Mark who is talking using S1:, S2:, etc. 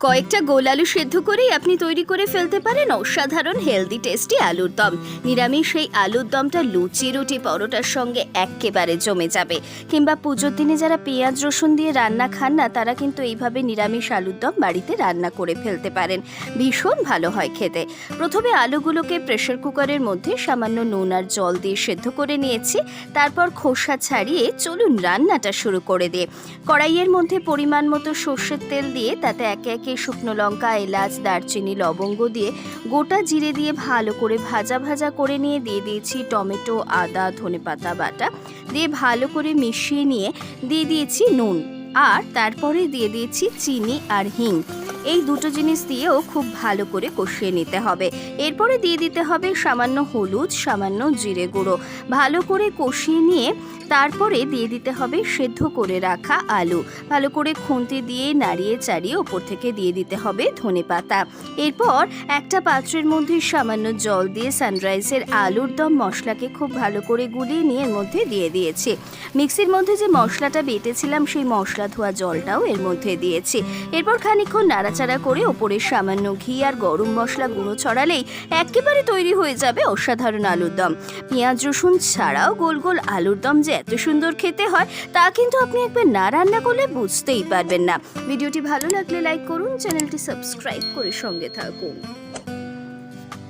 S1: কয়েকটা গোল আলু সেদ্ধ করেই আপনি তৈরি করে ফেলতে পারেন অসাধারণ হেলদি টেস্টি আলুর দম। নিরামিষ সেই আলুর দমটা লুচি, রুটি, পরোটার সঙ্গে এক্কেবারে জমে যাবে। কিংবা পুজোর দিনে যারা পেঁয়াজ, রসুন দিয়ে রান্না খান না, তারা কিন্তু এইভাবে নিরামিষ আলুর দম বাড়িতে রান্না করে ফেলতে পারেন। ভীষণ ভালো হয় খেতে। প্রথমে আলুগুলোকে প্রেশার কুকারের মধ্যে সামান্য নুন আর জল দিয়ে সেদ্ধ করে নিয়েছি। তারপর খোসা ছাড়িয়ে চলুন রান্নাটা শুরু করে দিয়ে কড়াইয়ের মধ্যে পরিমাণ মতো সর্ষের তেল দিয়ে তাতে একে একে শুকনো লঙ্কা, এলাচ, দারচিনি, লবঙ্গ দিয়ে গোটা জিরে দিয়ে ভালো করে ভাজা ভাজা করে নিয়ে দিয়ে দিয়েছি টমেটো, আদা, ধনেপাতা বাটা। দিয়ে ভালো করে মিশিয়ে নিয়ে দিয়ে দিয়েছি নুন। আর তারপরে দিয়ে দিয়েছি চিনি আর হিং। এই দুটো জিনিস দিয়েও খুব ভালো করে কষিয়ে নিতে হবে। এরপরে দিয়ে দিতে হবে সামান্য হলুদ, সামান্য জিরে গুঁড়ো। ভালো করে কষিয়ে নিয়ে তারপরে দিয়ে দিতে হবে সেদ্ধ করে রাখা আলু। ভালো করে খুন্তি দিয়ে নাড়িয়ে চাড়িয়ে ওপর থেকে দিয়ে দিতে হবে ধনে পাতা। এরপর একটা পাত্রের মধ্যে সামান্য জল দিয়ে সানরাইজের আলুর দম মশলাকে খুব ভালো করে গুলিয়ে নিয়ে এর মধ্যে দিয়ে দিয়েছি। মিক্সির মধ্যে যে মশলাটা বেটেছিলাম, সেই মশলা ধোয়া জলটাও এর মধ্যে দিয়েছি। এরপর খানিকক্ষণ নাড়াচাড়া করে ওপরে সামান্য ঘি আর গরম মশলা গুঁড়ো ছড়ালেই একেবারে তৈরি হয়ে যাবে অসাধারণ আলুর দম। পেঁয়াজ, রসুন ছাড়াও গোল গোল আলুর দম যে এত সুন্দর খেতে হয়, তা কিন্তু আপনি একবার না রান্না করলে বুঝতেই পারবেন না। ভিডিওটি ভালো লাগলে লাইক করুন, চ্যানেলটি সাবস্ক্রাইব করে সঙ্গে থাকুন।